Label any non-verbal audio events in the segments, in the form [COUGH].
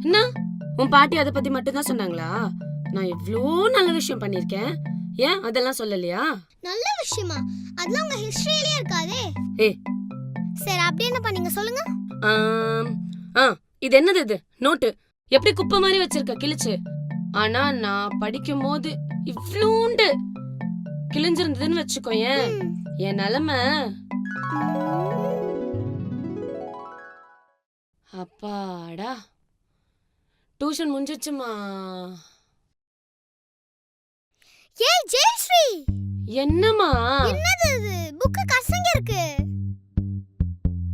என்ன? உன் பாட்டி அதை பத்தி மட்டும் தான் சொன்னாங்களா? நான் எவ்வளோ நல்ல விஷயம் பண்ணிருக்கேன் ஏன் அதெல்லாம் சொல்லலையா? நல்ல விஷயமா? அதெல்லாம் உங்க ஹிஸ்டரியிலே இருக்காதே. ஏய். சரி அப்படி என்ன பண்ணீங்க? சொல்லுங்க. ஆ இது என்னது இது? நோட்டு. எப்படி குப்பை மாதிரி வச்சிருக்க? கிழிச்சு. ஆனா நான் படிக்கும் போது இவ்வளோண்டு கிழிஞ்சிருந்ததுன்னு வச்சுக்கோயேன் ம். என் நிலைமை. அப்பாடா. டியூஷன் முடிஞ்சிச்சுமா ஏய் ஜெயஸ்ரீ! என்னம்மா? என்னது இது? புக்கு கசங்க இருக்கு.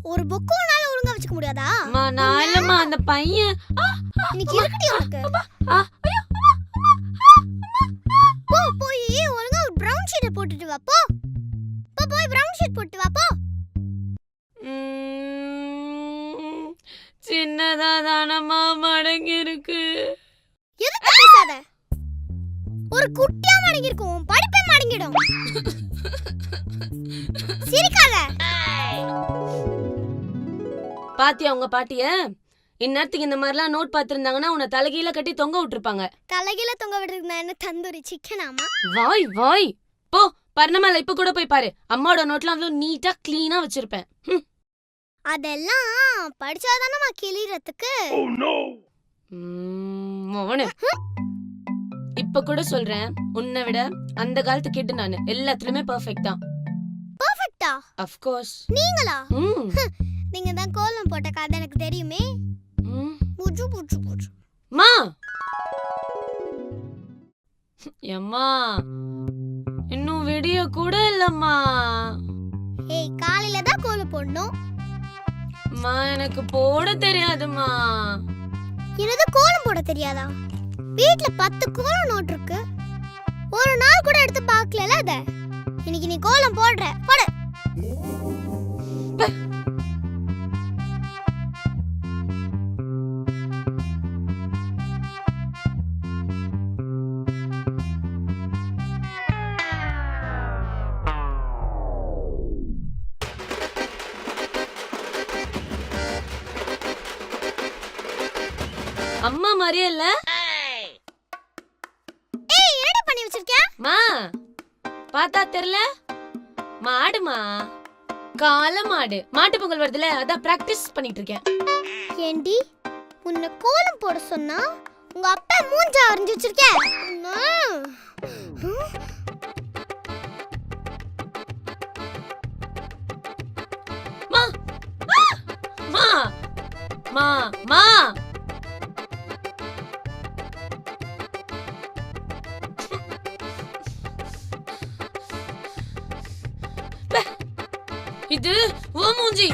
ஒரு புக்கு உன்னால ஒழுங்கா வச்சுக்க முடியாதா? அம்மா நான் இல்லம்மா அந்த பையன். ஆ, இன்னைக்கு இருக்கடி உனக்கு. ஆ, ஐயோ, போ போய் ஒழுங்கா ஒரு பிரவுன் ஷீட்டை போட்டுட்டு வா போ. போ போய் பிரவுன் ஷீட் போட்டு வா போ. சின்னதா தானம்மா மடங்கி இருக்கு எதுக்கு பேசாத? ஒரு குட்டியா மடங்கி இருக்கும் படிப்பே மடங்கிடும். சிரிக்காத. பாத்தியா உங்க பாட்டிய? இந்நேரத்துக்கு இந்த மாதிரிலாம் நோட் பார்த்திருந்தாங்கன்னா உன்னை தலைகீழ கட்டி தொங்க விட்டுருப்பாங்க. தலைகீழ தொங்க விடுறது நான் என்ன தந்தூரி சிக்கனாமா வாய் வாய். போ பர்ணமேல இப்ப கூட போய் பாரு. அம்மாவோட நோட்லாம் அவ்வளவு நீட்டா கிளீனா வச்சிருப்பேன். ம். அதெல்லாம் படிச்சாதானமா கிளிறதுக்கு ம், மவனு இப்ப கூட சொல்றேன் உன்னை விட அந்த காலத்து கேட்டு நானு எல்லாத்துலயுமே பெர்ஃபெக்ட் தான். பர்ஃபெக்ட்டா அஃப் கோர்ஸ் நீங்களா? ம். நீங்க தான் கோலம் போட்ட கதை எனக்கு தெரியுமே. ம். புஜு புஜு புஜு. மா! எம்மா இன்னும் விடிய கூட இல்லம்மா. ஏய் காலையில தான் கோலம் போடணும். அம்மா எனக்கு போட தெரியாதும்மா. என்னது கோலம் போட தெரியாதா? வீட்ல பத்து கோலம் நோட் இருக்கு ஒரு நாள் கூட எடுத்து பார்க்கல அத? இன்னைக்கு நீ கோலம் போடுற. போடு. அம்மா மாதிரியே இல்ல. ஏய் என்னடி பண்ணி வச்சிருக்க மா பார்த்தா தெரியல. மாடுமா? கால மாடு. மாட்டு பொங்கல் வருதுல அதான் பிராக்டிஸ் பண்ணிட்டு இருக்கேன். ஏண்டி உன்னை கோலம் போட சொன்னா உங்க அப்பா மூஞ்ச அரைஞ்சு வச்சிருக்க? மா! மா மா மா. இது ஓ மூஞ்சி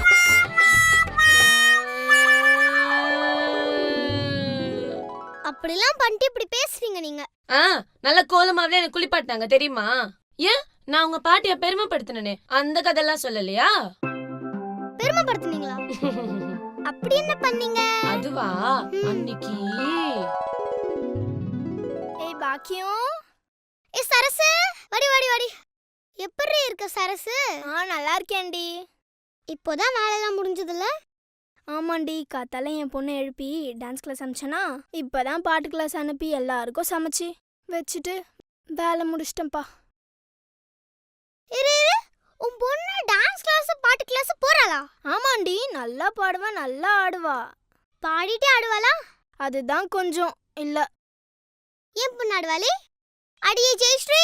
அப்படிலாம் பண்ணிட்டு இப்படி பேசுறீங்க நீங்க. ஆ நல்ல கோலமாவில எனக்கு குளிப்பாட்டினாங்க தெரியுமா? ஏன்? நான் உங்க பாட்டிய பெருமைப்படுத்தினே அந்த கதையெல்லாம் சொல்லலையா? பெருமைப்படுத்துனீங்களா? அப்படி என்ன பண்ணீங்க? அதுவா? அன்னைக்கு. ஏய் பாக்கியம். ஏய் சரசு வாடி வாடி வாடி. எப்படி இருக்க சரசு? ஆ நல்லா இருக்கேன்டி. இப்போதான் வேலையெல்லாம் முடிஞ்சதுல்ல? ஆமாண்டி காத்தால என் பொண்ணை எழுப்பி டான்ஸ் கிளாஸ் அனுப்பிச்சேனா? இப்பதான் பாட்டு கிளாஸ் அனுப்பி எல்லாருக்கும் சமைச்சு வச்சுட்டு வேலை முடிச்சிட்டேன்ப்பா. இரு இரு. உன் பொண்ணு டான்ஸ் கிளாஸ் பாட்டு கிளாஸ் போறாளா? ஆமாண்டி நல்லா பாடுவா நல்லா ஆடுவா. பாடிட்டே ஆடுவாளா? அதுதான் கொஞ்சம் இல்ல. ஏன் பொண்ணு ஆடுவாளே? அடியே ஜெயஸ்ரீ!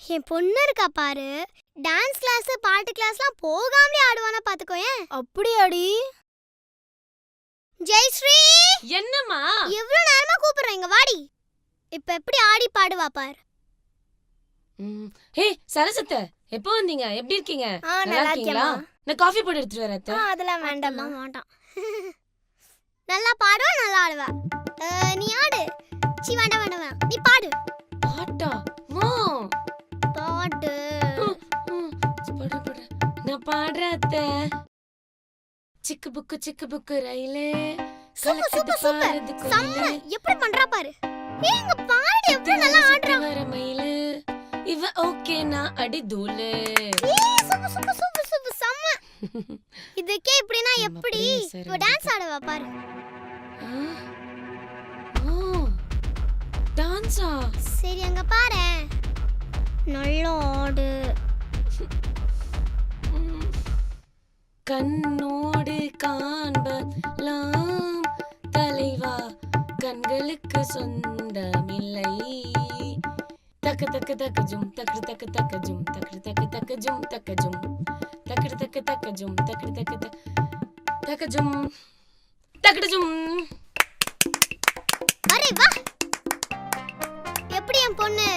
என் பொண்ணு இருக்கா பாரு. டான்ஸ் கிளாஸ் பாட்டு கிளாஸ்லாம் போகாமலே ஆடுவானா பாத்துக்கோயேன் அப்படியாடி? ஜெயஸ்ரீ என்னம்மா? எவ்வளவு நேரமா கூப்பிடுறேன் இங்க வாடி. இப்ப எப்படி ஆடி பாடுவா பாரு. ம். ஹே சரசத்த எப்போ வந்தீங்க? எப்படி இருக்கீங்க? நல்லா இருக்கீங்களா? நான் காஃபி போட்டு எடுத்துட்டு வரேன் அத்தை. அதெல்லாம் வேண்டாம்மா வேண்டாம். [LAUGHS] நல்லா பாடுவா நல்லா ஆடுவா. அஹ், நீ ஆடு. சி வேண்டாம் வேண்டாம் வேண்டாம். அத்தை சிக்கு புக்கு சிக்கு புக்கு ரயிலே. கலக்குது பாருது செம்ம. எப்படி பண்றா பாரு. ஏய் இங்க பாடு எவ்வளவு நல்லா ஆடுறா. வர மயிலு. இவ ஓகே நான் அடி தூளு. ஏய் சூப்பர் சூப்பர் சூப்பர் சூப்பர். செம்ம. இதுக்கே இப்படினா எப்படி? சரண் டான்ஸ் ஆடவா பாரு. ஆ. ஓ டான்ஸா சரி அங்க பாரு. நல்லா ஆடு. கண்ணோடு காண்பலாம். தலைவா கண்களுக்கு சொந்தமில்லை. தக்கு தக்கு தக்க ஜும் தக்கு தக்கு தக்க ஜும் தக்கு தக்கு தக்கு ஜும் தக்க ஜும் தக்கு தக்க தக்கு ஜும் தக்கு தக்கு தக்க ஜும் தக்கு ஜும் அரே வா. எப்படி என் பொண்ணு?